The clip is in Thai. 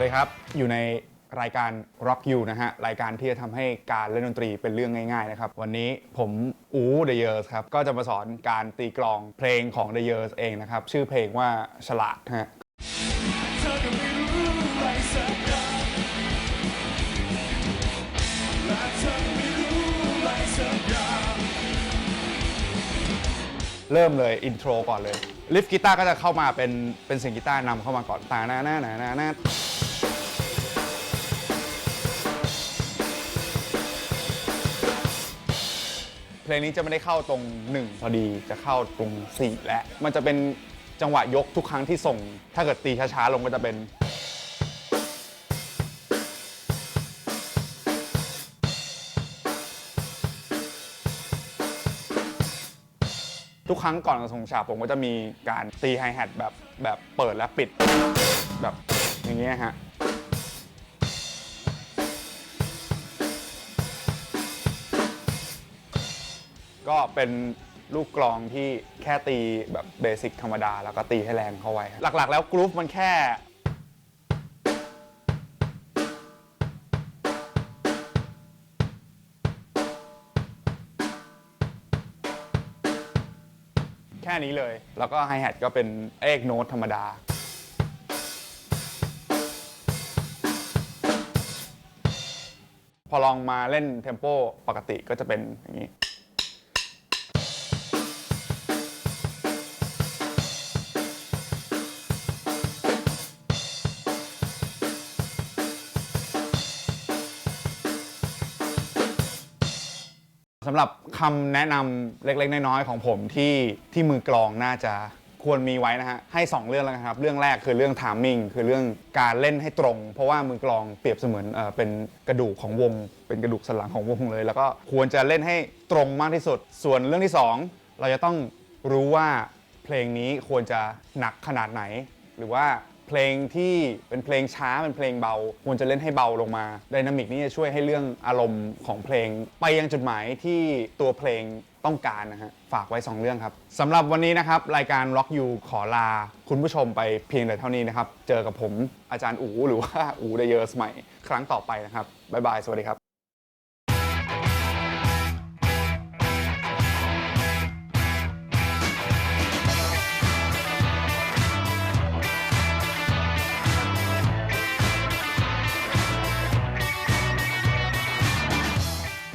วัสดีครับ อยู่ในรายการ Rock You นะฮะ รายการที่จะทำให้การเล่นดนตรีเป็นเรื่องง่ายๆนะครับ วันนี้ผมอู The Years ครับ ก็จะมาสอนการตีกลองเพลงของ The Years เองนะครับ ชื่อเพลงว่าฉลาดฮะเธอก็ไม่รู้อะไรสักอย่างและเธอก็ไม่รู้อะไรสักอย่างเริ่มเลย อินโทรก่อนเลย ลิฟกีตาร์ก็จะเข้ามาเป็นเป็นเสียงกีตาร์นำเข้ามาก่อนตาหน้าหน้าหน้าหน้า เพลงนี้จะไม่ได้เข้าตรง 1 พอดีจะเข้าตรง 4 และ มันจะเป็นจังหวะยกทุกครั้งที่ส่ง ถ้าเกิดตีช้าๆลงก็จะเป็น ทุกครั้งก่อนจะส่งฉากผมก็จะมีการตีไฮแฮทแบบแบบเปิดและปิด แบบอย่างเงี้ยฮะ ก็เป็นลูกกลองที่แค่ตีแบบเบสิกธรรมดา แล้วก็ตีให้แรงเข้าไว้ครับหลักๆ แล้วกรุ๊ปมันแค่ แค่นี้เลย แล้วก็ไฮแฮทก็เป็นเอกโน้ตธรรมดา พอลองมาเล่นเทมโปปกติก็จะเป็นอย่างนี้ สำหรับคำแนะนำเล็กๆ น้อยๆของผมที่ที่มือกลองน่าจะควรมีไว้นะฮะ ให้ 2 เรื่องแล้วกันครับ เรื่องแรกคือเรื่อง timing คือเรื่องการเล่นให้ตรง เพราะว่ามือกลองเปรียบเสมือนเอ่อเป็นกระดูกของวง เป็นกระดูกสันหลังของวงเลย แล้วก็ควรจะเล่นให้ตรงมากที่สุด ส่วนเรื่องที่ 2 เราจะต้องรู้ว่าเพลงนี้ควรจะหนักขนาดไหน หรือว่า เพลงที่เป็นเพลงช้าเป็นเพลงเบา ควรจะเล่นให้เบาลงมาไดนามิกนี่จะช่วยให้เรื่องอารมณ์ของเพลง ไปยังจุดหมายที่ตัวเพลงต้องการนะฮะฝากไว้ 2 เรื่องครับสำหรับวันนี้นะครับ รายการ Rock You ขอลา คุณผู้ชมไปเพียงแต่เท่านี้นะครับ เจอกับผมอาจารย์อูหรือว่าอูเดเยอร์สใหม่ครั้งต่อไปนะครับบ๊ายบาย สวัสดีครับ